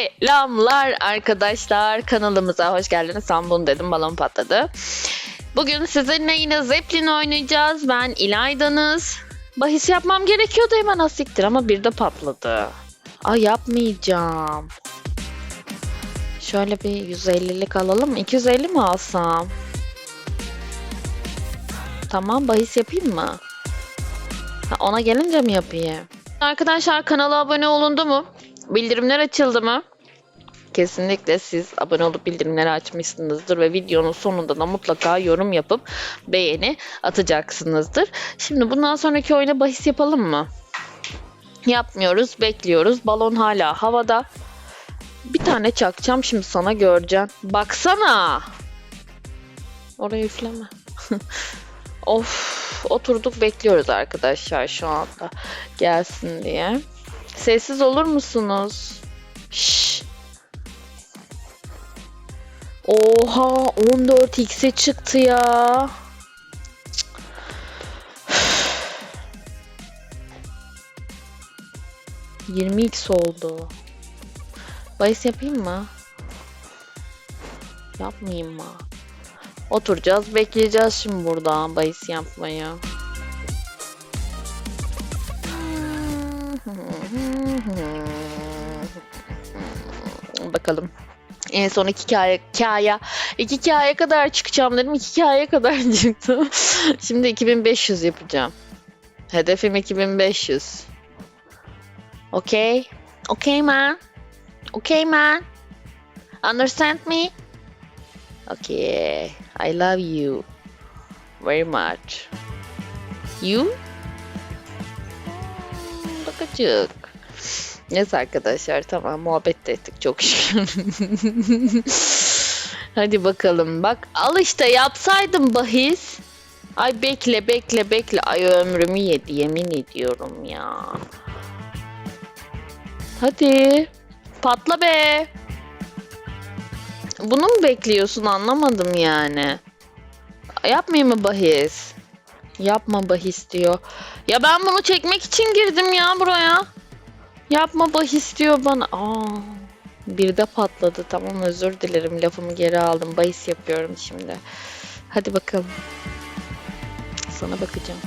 Selamlar arkadaşlar kanalımıza hoş geldiniz. Tam bunu dedim balon patladı. Bugün sizinle yine Zeppelin oynayacağız. Ben İlayda'nız. Bahis yapmam gerekiyordu hemen asiktir ama bir de patladı. Ay yapmayacağım. Şöyle bir 150'lik alalım mı? 250 mi alsam? Tamam bahis yapayım mı? Ha, ona gelince mi yapayım? Arkadaşlar kanala abone olundu mu? Bildirimler açıldı mı? Kesinlikle siz abone olup bildirimleri açmışsınızdır ve videonun sonunda da mutlaka yorum yapıp beğeni atacaksınızdır. Şimdi bundan sonraki oyuna bahis yapalım mı? Yapmıyoruz, bekliyoruz. Balon hala havada. Bir tane çakacağım şimdi sana göreceksin. Baksana. Oraya üfleme. of, oturduk bekliyoruz arkadaşlar şu anda. Gelsin diye. Sessiz olur musunuz? Şşş. Oha 14x'e çıktı ya. Cık. 20x oldu. Bahis yapayım mı? Yapmayayım mı? Oturacağız, bekleyeceğiz şimdi burada bahis yapmayı. Bakalım. En son iki kaya, kaya, iki kaya kadar çıkacağım dedim. iki kaya kadar çıktım. Şimdi 2500 yapacağım. Hedefim 2500. Okay? Okay man? Okay man? Understand me? Okay. I love you. Very much. You? Hmm, Bakacık. Neyse arkadaşlar tamam muhabbet de ettik çok şükür. Hadi bakalım bak al işte yapsaydım bahis. Ay bekle bekle bekle ay ömrümü yedi yemin ediyorum ya. Hadi patla be. Bunu mu bekliyorsun anlamadım yani. Yapmayayım mı bahis? Yapma bahis diyor. Ya ben bunu çekmek için girdim ya buraya. Yapma bahis diyor bana. Aa, bir de patladı. Tamam özür dilerim. Lafımı geri aldım. Bahis yapıyorum şimdi. Hadi bakalım. Sana bakacağım.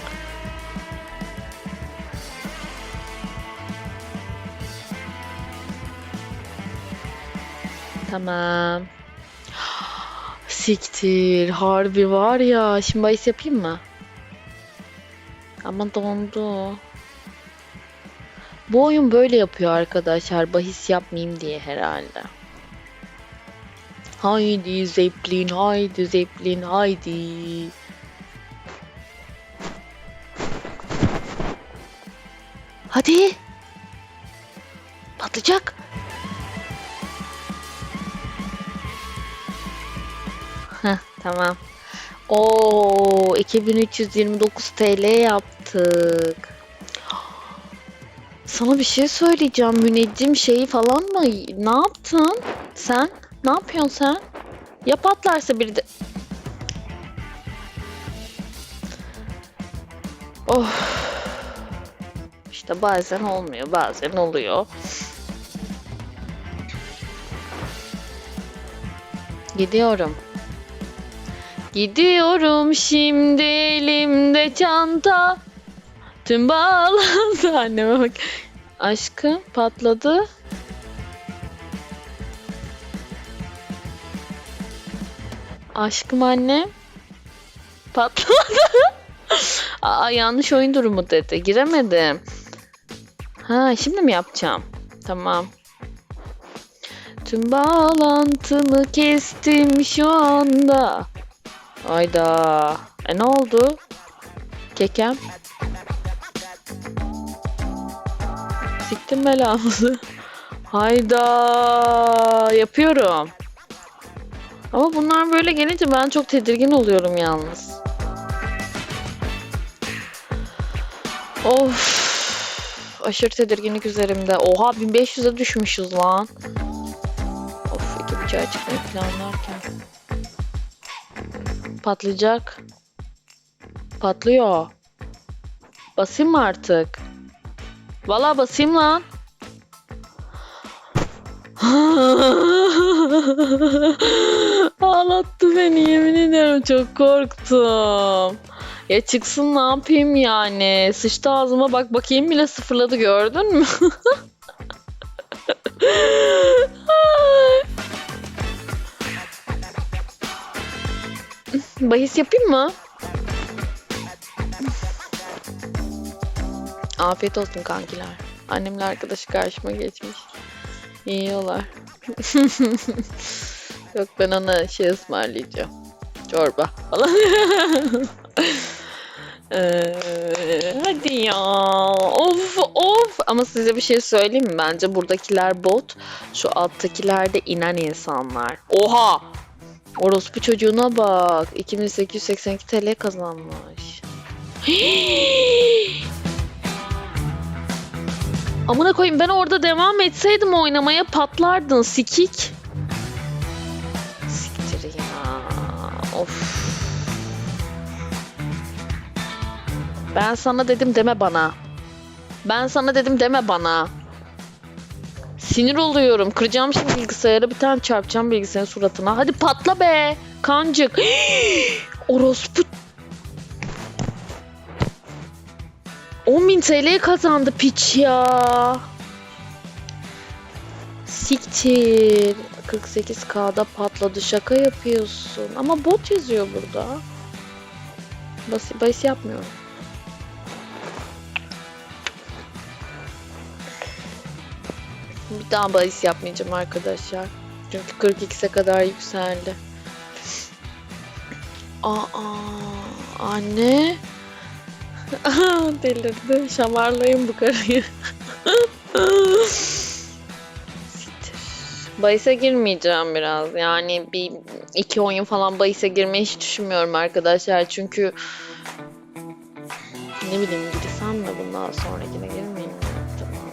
Tamam. Siktir. Harbi var ya. Şimdi bahis yapayım mı? Ama dondu. Bu oyun böyle yapıyor arkadaşlar. Bahis yapmayayım diye herhalde. Haydi Zeppelin, haydi Zeppelin, haydi. Hadi. Patlayacak. Heh, tamam. Oo, 2329 TL yaptık. Sana bir şey söyleyeceğim. Müneccim şeyi falan mı? Ne yaptın? Sen? Ne yapıyorsun sen? Ya patlarsa bir de... Oh. İşte bazen olmuyor, bazen oluyor. Gidiyorum. Gidiyorum şimdi elimde çanta. Tüm bağlandı. Anneme bak. Aşkım patladı. Aşkım annem. Patladı. Aa yanlış oyun durumu dedi. Giremedim. Ha şimdi mi yapacağım? Tamam. Tüm bağlantımı kestim şu anda. Ayda. E ne oldu? Kekem. Siktim belamızı. Hayda. Yapıyorum. Ama bunlar böyle gelince ben çok tedirgin oluyorum yalnız. Of. Aşırı tedirginlik üzerimde. Oha 1500'e düşmüşüz lan. Of iki bıçağı çıkmayı planlarken. Patlayacak. Patlıyor. Basayım mı artık? Valla basayım lan. Ağlattı beni yemin ederim çok korktum. Ya çıksın ne yapayım yani. Sıçtı ağzıma bak bakayım bile sıfırladı gördün mü? Bahis yapayım mı? Afiyet olsun kankiler. Annemle arkadaşı karşıma geçmiş. Yiyorlar. Yok ben ona şey ısmarlayacağım. Çorba falan. Ee, hadi ya. Of of. Ama size bir şey söyleyeyim mi? Bence buradakiler bot. Şu alttakiler de inen insanlar. Oha! Orospu çocuğuna bak. 2882 TL kazanmış. Amına koyayım ben orada devam etseydim oynamaya patlardın sikik. Siktir ya. Of. Ben sana dedim deme bana. Ben sana dedim deme bana. Sinir oluyorum. Kıracağım şimdi bilgisayarı. Bir tane çarpacağım bilgisayarın suratına. Hadi patla be. Kancık. Orospu. 10.000 TL kazandı piç ya. Siktir. 48K'da patladı. Şaka yapıyorsun. Ama bot yazıyor burada. Bas bahis yapmıyorum. Bir daha bahis yapmayacağım arkadaşlar. Çünkü 42'se kadar yükseldi. Aa, anne. Delirdi. Şamarlayın bu karıyı. Bahise girmeyeceğim biraz. Yani bir iki oyun falan bahise girmeyi hiç düşünmüyorum arkadaşlar. Çünkü ne bileyim girsem mi bundan sonrakine girmeyeyim? Tamam.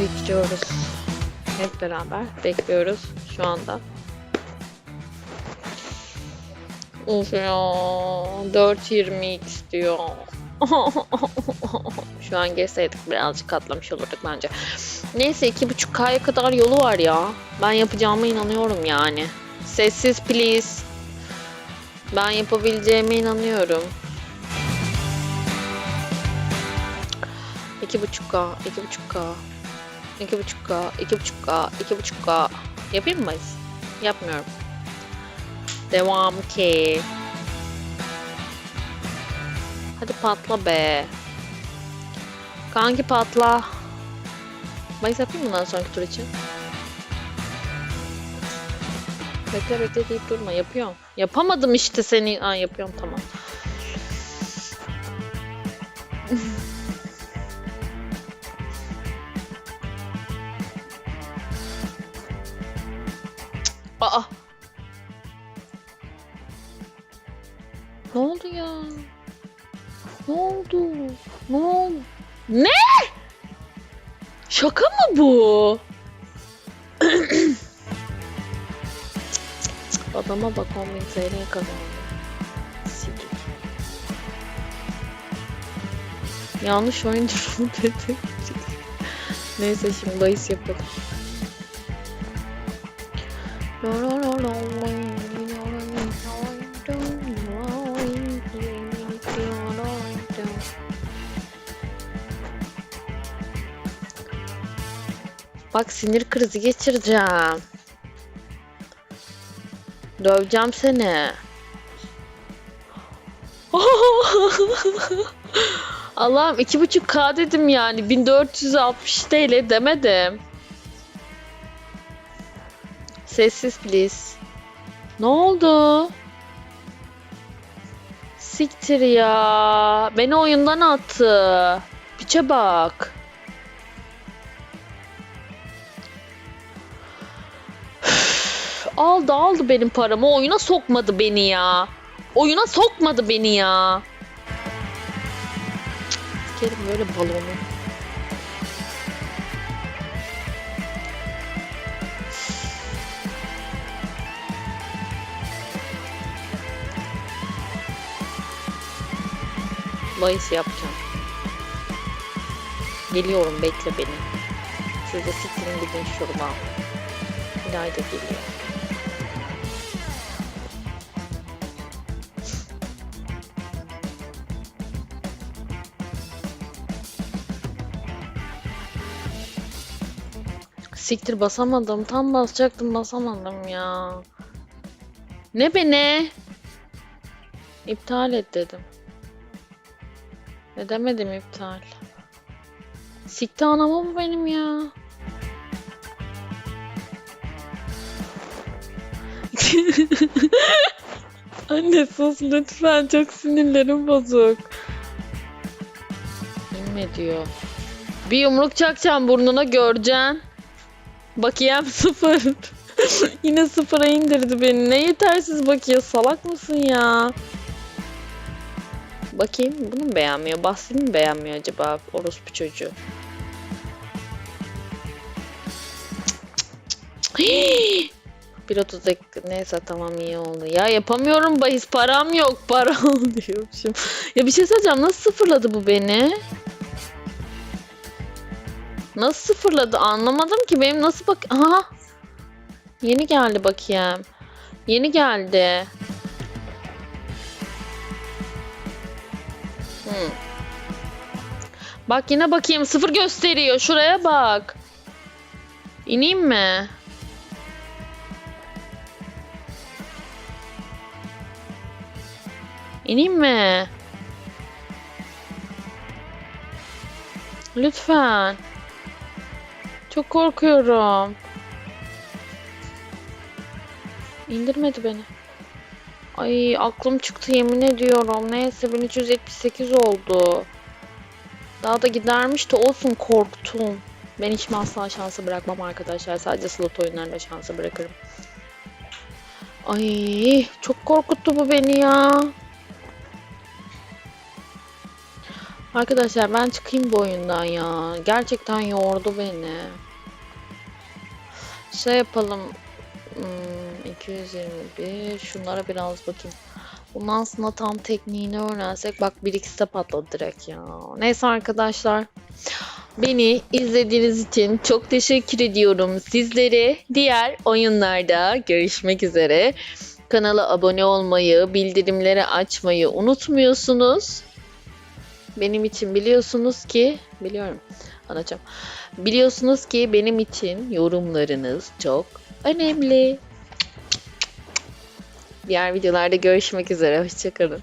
Bekliyoruz. Hep beraber bekliyoruz şu anda. Of ya 4.20x diyor. Şu an geçseydik birazcık katlamış olurduk bence. Neyse 2.5K'ya kadar yolu var ya. Ben yapacağıma inanıyorum yani. Sessiz please. Ben yapabileceğime inanıyorum. 2.5K, 2.5K, 2.5K, 2.5K, 2.5K. Yapayım mı? Yapmıyorum. Devam ki. Hadi patla be. Kanki patla. Bahis yapayım bundan sonraki tur için? Bekle bekle deyip durma. Yapıyorum. Yapamadım işte seni. Aa yapıyorum tamam. Ne? Şaka mı bu? Adama bak 10 bin TL kazandı. Sikik. Yanlış oyuncu mu dedi? Neyse şimdi bahis yapalım. Bak sinir krizi geçireceğim. Döveceğim seni. Allah'ım iki buçuk K dedim yani 1460 TL demedim. Sessiz please. Ne oldu? Siktir ya. Beni oyundan attı. Piçe bak. Aldı aldı benim paramı. Oyuna sokmadı beni ya. Oyuna sokmadı beni ya. Sikerim böyle balonu. Bahis yapacağım. Geliyorum bekle beni. Siz de siktirin gidin şuradan. İlayda geliyor. Siktir basamadım. Tam basacaktım basamadım ya. Ne be ne? İptal et dedim. Ne demedim iptal. Sikti anama bu benim ya. Anne sus lütfen çok sinirlerim bozuk. İnme diyor. Bir yumruk çakacağım burnuna göreceksin. Bakiyem sıfır. Yine sıfıra indirdi beni. Ne yetersiz bakiye salak mısın ya? Bakayım bunu mu beğenmiyor? Bahsini mi beğenmiyor acaba orospu çocuğu? Bir otuz dakika neyse tamam iyi oldu. Ya yapamıyorum bahis param yok para diyormuşum. Ya bir şey söyleyeceğim nasıl sıfırladı bu beni? Nasıl sıfırladı anlamadım ki. Benim nasıl bak aha! Yeni geldi bakayım. Yeni geldi. Hmm. bak yine bakayım. Sıfır gösteriyor. Şuraya bak. İneyim mi? İneyim mi? Lütfen çok korkuyorum. İndirmedi beni. Ay aklım çıktı yemin ediyorum. Neyse 1378 oldu. Daha da gidermiş de olsun korktum. Ben hiç asla şansı bırakmam arkadaşlar. Sadece slot oyunlarında şansı bırakırım. Ay çok korkuttu bu beni ya. Arkadaşlar ben çıkayım bu oyundan ya. Gerçekten yordu beni. Şey yapalım. Hmm, 221. Şunlara biraz bakayım. Bundan sonra tam tekniğini öğrensek. Bak 1x'te patladı direkt ya. Neyse arkadaşlar. Beni izlediğiniz için çok teşekkür ediyorum. Sizlere diğer oyunlarda görüşmek üzere. Kanala abone olmayı, bildirimleri açmayı unutmuyorsunuz. Benim için biliyorsunuz ki, biliyorum anlatacağım. Biliyorsunuz ki benim için yorumlarınız çok önemli. Diğer videolarda görüşmek üzere. Hoşçakalın.